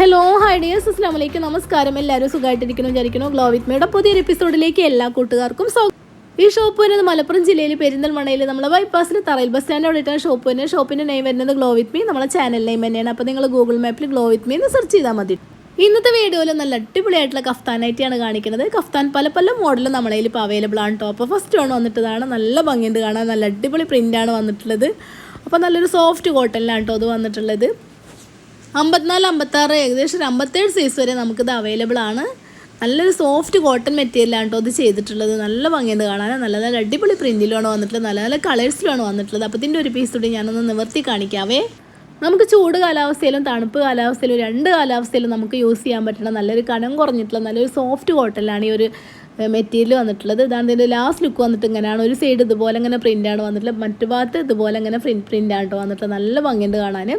Hello hi dears അസ്ലാം വലൈക്കും നമസ്കാരം എല്ലാവരും സുഖമായിട്ടിരിക്കുന്നു വിചാരിക്കുന്നു. ഗ്ലോ വിത്ത് മേയുടെ പുതിയൊരു എപ്പിസോഡിലേക്ക് എല്ലാ കൂട്ടുകാർക്കും സ്വാഗതം. ഈ ഷോപ്പ് വരുന്നത് മലപ്പുറം ജില്ലയിൽ പെരിന്തൽമണയിൽ നമ്മളെ ബൈപ്പാസിന് തറയിൽ ബസ് സ്റ്റാൻഡ് അവിടെയാണ് ഷോപ്പ് വരുന്നത്. ഷോപ്പിന്റെ നെയിം വരുന്നത് ഗ്ലോ വിത്ത് മീ നമ്മളെ ചാനൽ നെയിം തന്നെയാണ്. അപ്പോൾ നിങ്ങൾ ഗൂഗിൾ മാപ്പിൽ ഗ്ലോ വിത്ത് മീ എന്ന് സെർച്ച് ചെയ്താൽ മതി. ഇന്നത്തെ വീഡിയോയിൽ നല്ല അടിപൊളിയായിട്ടുള്ള കഫ്താനായിട്ടാണ് കാണിക്കുന്നത്. കഫ്താൻ പല പല മോഡലും നമ്മളെ ഇപ്പോൾ അവൈലബിൾ ആണ് ടോപ്പ് ഫസ്റ്റ് ഓൺ വന്നിട്ടതാണ്. നല്ല ഭംഗിയുണ്ട് കാണാൻ. നല്ല അടിപൊളി പ്രിന്റാണ് വന്നിട്ടുള്ളത്. അപ്പോൾ നല്ലൊരു സോഫ്റ്റ് കോട്ടനിലാണ് കേട്ടോ അത് വന്നിട്ടുള്ളത്. അമ്പത്തിനാല് അമ്പത്താറ് ഏകദേശം ഒരു അമ്പത്തേഴ് സൈസ് വരെ നമുക്കിത് അവൈലബിൾ ആണ്. നല്ലൊരു സോഫ്റ്റ് കോട്ടൺ മെറ്റീരിയലാണ് കേട്ടോ ഇത് ചെയ്തിട്ടുള്ളത്. നല്ല ഭംഗിയത് കാണാൻ. നല്ല നല്ല അടിപൊളി പ്രിന്റിലാണ് വന്നിട്ടുള്ളത്. നല്ല നല്ല കളേഴ്സിലാണ് വന്നിട്ടുള്ളത്. അപ്പോൾ ഇതിന്റെ ഒരു പീസ് കൂടി ഞാനൊന്ന് നിവർത്തി കാണിക്കാവേ. നമുക്ക് ചൂട് കാലാവസ്ഥയിലും തണുപ്പ് കാലാവസ്ഥയിലും രണ്ട് കാലാവസ്ഥയിലും നമുക്ക് യൂസ് ചെയ്യാൻ പറ്റുന്ന നല്ലൊരു കനം കുറഞ്ഞിട്ടുള്ള നല്ലൊരു സോഫ്റ്റ് കോട്ടണിലാണ് ഈ ഒരു മെറ്റീരിയൽ വന്നിട്ടുള്ളത്. ഇതാണ് ഇതിന്റെ ലാസ്റ്റ് ലുക്ക് വന്നിട്ട് ഇങ്ങനെയാണ്. ഒരു സൈഡ് ഇതുപോലെ ഇങ്ങനെ പ്രിന്റാണ് വന്നിട്ടുള്ളത്. മറ്റു ഭാഗത്ത് ഇതുപോലെ ഇങ്ങനെ പ്രിന്റ് പ്രിന്റാണ് വന്നിട്ടുള്ളത്. നല്ല ഭംഗിയുണ്ട് കാണാൻ.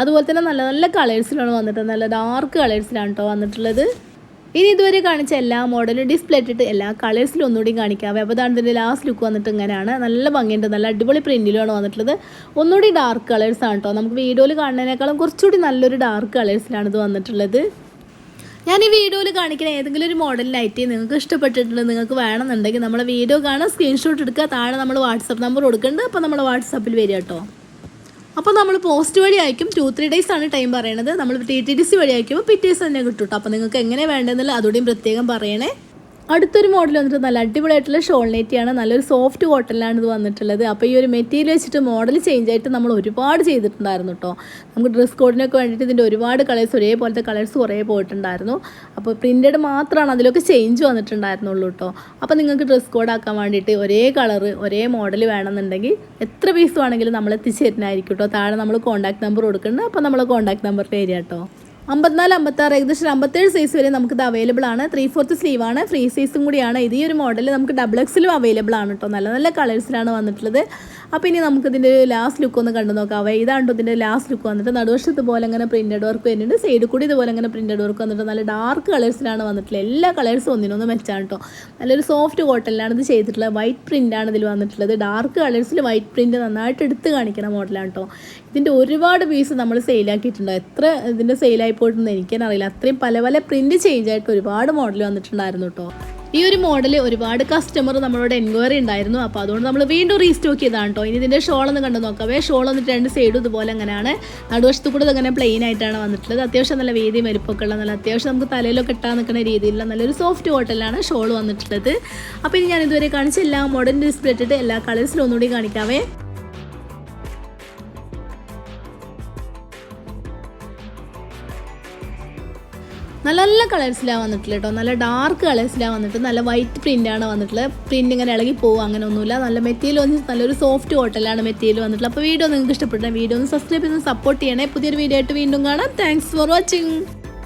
അതുപോലെ തന്നെ നല്ല നല്ല കളേഴ്സിലാണ് വന്നിട്ട് നല്ല ഡാർക്ക് കളേഴ്സിലാണ് കേട്ടോ വന്നിട്ടുള്ളത്. ഇനി ഇതുവരെ കാണിച്ച എല്ലാ മോഡലും ഡിസ്പ്ലേ ഇട്ടിട്ട് എല്ലാ കളേഴ്സിലും ഒന്നുകൂടി കാണിക്കാം. അപ്പോൾ അതാണ് ഇതിന്റെ ലാസ്റ്റ് ലുക്ക് വന്നിട്ട് ഇങ്ങനെയാണ്. നല്ല ഭംഗിയുണ്ട്. നല്ല അടിപൊളി പ്രിന്റിലാണ് വന്നിട്ടുള്ളത്. ഒന്നുകൂടി ഡാർക്ക് കളേഴ്സാണ് കേട്ടോ നമുക്ക് വീഡിയോയിൽ കാണുന്നതിനേക്കാളും കുറച്ചുകൂടി നല്ലൊരു ഡാർക്ക് കളേഴ്സിലാണ് ഇത് വന്നിട്ടുള്ളത്. ഞാൻ ഈ വീഡിയോയിൽ കാണിക്കുന്ന ഏതെങ്കിലും ഒരു മോഡൽ നൈറ്റി നിങ്ങൾക്ക് ഇഷ്ടപ്പെട്ടിട്ടുണ്ട് നിങ്ങൾക്ക് വേണമെന്നുണ്ടെങ്കിൽ നമ്മളെ വീഡിയോ കാണാൻ സ്ക്രീൻഷോട്ട് എടുക്കുക. താഴെ നമ്മൾ വാട്സപ്പ് നമ്പർ കൊടുക്കുന്നുണ്ട്. അപ്പോൾ നമ്മൾ വാട്സപ്പിൽ വരിക കേട്ടോ അപ്പോൾ നമ്മൾ പോസ്റ്റ് വഴി അയക്കും. ടു ത്രീ ഡേയ്സ് ആണ് ടൈം പറയണത്. നമ്മൾ ടി ടി ഡി സി വഴി അയക്കുമ്പോൾ പിറ്റേഴ്സ് തന്നെ കിട്ടും കേട്ടോ അപ്പോൾ നിങ്ങൾക്ക് എങ്ങനെ വേണ്ടതെന്നുള്ള അതോടെയും പ്രത്യേകം പറയണേ. അടുത്തൊരു മോഡൽ വന്നിട്ട് നല്ല അടിപൊളിയായിട്ടുള്ള ഷോൾ നെറ്റിയാണ് നല്ലൊരു സോഫ്റ്റ് കോട്ടനിലാണ് ഇത് വന്നിട്ടുള്ളത്. അപ്പോൾ ഈ ഒരു മെറ്റീരിയൽ വെച്ചിട്ട് മോഡൽ ചേഞ്ച് ആയിട്ട് നമ്മൾ ഒരുപാട് ചെയ്തിട്ടുണ്ടായിരുന്നു കേട്ടോ നമുക്ക് ഡ്രസ് കോഡിനൊക്കെ വേണ്ടിയിട്ട് ഇതിന്റെ ഒരുപാട് കളേഴ്സ് ഒരേപോലത്തെ കളേഴ്സ് കുറേ പോയിട്ടുണ്ടായിരുന്നു. അപ്പോൾ പ്രിന്റഡ് മാത്രമാണ് അതിലൊക്കെ ചേഞ്ച് വന്നിട്ടുണ്ടായിരുന്നുള്ളൂ കേട്ടോ അപ്പോൾ നിങ്ങൾക്ക് ഡ്രസ് കോഡ് ആക്കാൻ വേണ്ടിയിട്ട് ഒരേ കളർ ഒരേ മോഡൽ വേണമെന്നുണ്ടെങ്കിൽ എത്ര പീസ് വേണമെങ്കിലും നമ്മൾ എത്തിച്ചേരുന്നതായിരിക്കും കേട്ടോ താഴെ നമ്മൾ കോൺടാക്ട് നമ്പർ കൊടുക്കുന്നുണ്ട്. അപ്പോൾ നമ്മൾ കോൺടാക്ട് നമ്പർ തരിക കേട്ടോ അമ്പത്തിനാല് അമ്പത്താറ് ഏകദേശം അമ്പത്തേഴ് സൈസ് വരെ നമുക്കിത് അവൈലബിൾ ആണ്. ത്രീ ഫോർത്ത് സ്ലീവ് ആണ്. ഫ്രീ സൈസും കൂടിയാണ്. ഇത് ഈ ഒരു മോഡൽ നമുക്ക് ഡബിൾ എക്സിലും അവൈലബിൾ ആണ് കേട്ടോ നല്ല നല്ല കളേഴ്സിലാണ് വന്നിട്ടുള്ളത്. അപ്പോൾ ഇനി നമുക്കിതിന്റെ ലാസ്റ്റ് ലുക്ക് ഒന്ന് കണ്ടു നോക്കാവേ ഇതാണ് കേട്ടോ ഇതിന്റെ ലാസ്റ്റ് ലുക്ക് വന്നിട്ട് നടുവശത്ത് പോലെ അങ്ങനെ പ്രിന്റഡ് വർക്ക് വരുന്നുണ്ട്. സൈഡിൽ കൂടി ഇതുപോലെ അങ്ങനെ പ്രിന്റഡ് വർക്ക് വന്നിട്ട് നല്ല ഡാർക്ക് കളേഴ്സിലാണ് വന്നിട്ടുള്ളത്. എല്ലാ കളേഴ്സും ഒന്നിനൊന്ന് മെച്ചാണ് കേട്ടോ നല്ലൊരു സോഫ്റ്റ് കോട്ടനിലാണ് ഇത് ചെയ്തിട്ടുള്ളത്. വൈറ്റ് പ്രിന്റാണ് ഇതിൽ വന്നിട്ടുള്ളത്. ഡാർക്ക് കളേഴ്സിൽ വൈറ്റ് പ്രിന്റ് നന്നായിട്ട് എടുത്ത് കാണിക്കുന്ന മോഡലാണ് കേട്ടോ ഇതിന്റെ ഒരുപാട് പീസ് നമ്മൾ സെയിലാക്കിയിട്ടുണ്ടോ എത്ര ഇതിന്റെ സെയിലായി പോയിട്ടൊന്നും എനിക്കറിയില്ല. അത്രയും പല പല പ്രിന്റ് ചേഞ്ച് ആയിട്ട് ഒരുപാട് മോഡൽ വന്നിട്ടുണ്ടായിരുന്നു കേട്ടോ ഈ ഒരു മോഡൽ ഒരുപാട് കസ്റ്റമർ നമ്മളോട് എൻക്വയറി ഉണ്ടായിരുന്നു. അപ്പോൾ അതുകൊണ്ട് നമ്മൾ വീണ്ടും റീസ്റ്റോക്ക് ചെയ്താണ് കേട്ടോ ഇനി ഇതിന്റെ ഷോൾ ഒന്ന് കണ്ടു നോക്കാവേ ഷോൾ വന്നിട്ട് രണ്ട് സൈഡും ഇതുപോലെ അങ്ങനെയാണ്. നടുവശത്ത് കൂടെ ഇതങ്ങനെ പ്ലെയിൻ ആയിട്ടാണ് വന്നിട്ടുള്ളത്. അത്യാവശ്യം നല്ല വീതി മരുപ്പൊക്കെ ഉള്ള നല്ല അത്യാവശ്യം നമുക്ക് തലയിലൊക്കെ ഇട്ടാൻ നിൽക്കുന്ന രീതിയിലുള്ള നല്ലൊരു സോഫ്റ്റ് കോട്ടലാണ് ഷോൾ വന്നിട്ടുള്ളത്. അപ്പോൾ ഇനി ഞാൻ ഇതുവരെ കാണിച്ച എല്ലാ മോഡേൺ ഡിസ്പ്ലേ ഇട്ടിട്ട് എല്ലാ കളേഴ്സിലും ഒന്നുകൂടി കാണിക്കാവേ. നല്ല നല്ല കളേഴ്സിലാണ് വന്നിട്ടില്ല കേട്ടോ നല്ല ഡാർക്ക് കളേഴ്സിലാണ് വന്നിട്ട് നല്ല വൈറ്റ് പ്രിന്റാണ് വന്നിട്ടുള്ളത്. പ്രിന്റ് ഇങ്ങനെ ഇളകി പോകും അങ്ങനെ ഒന്നുമില്ല. നല്ല മെറ്റീരിയൽ വന്ന് നല്ലൊരു സോഫ്റ്റ് കോട്ടലാണ് മെറ്റീരിയൽ വന്നിട്ടുള്ളത്. അപ്പോൾ വീഡിയോ നിങ്ങൾക്ക് ഇഷ്ടപ്പെട്ട വീഡിയോ ഒന്ന് സബ്സ്ക്രൈബ് ചെയ്ത് സപ്പോർട്ട് ചെയ്യണേ. പുതിയൊരു വീഡിയോ ആയിട്ട് വീണ്ടും കാണാം. Thanks for watching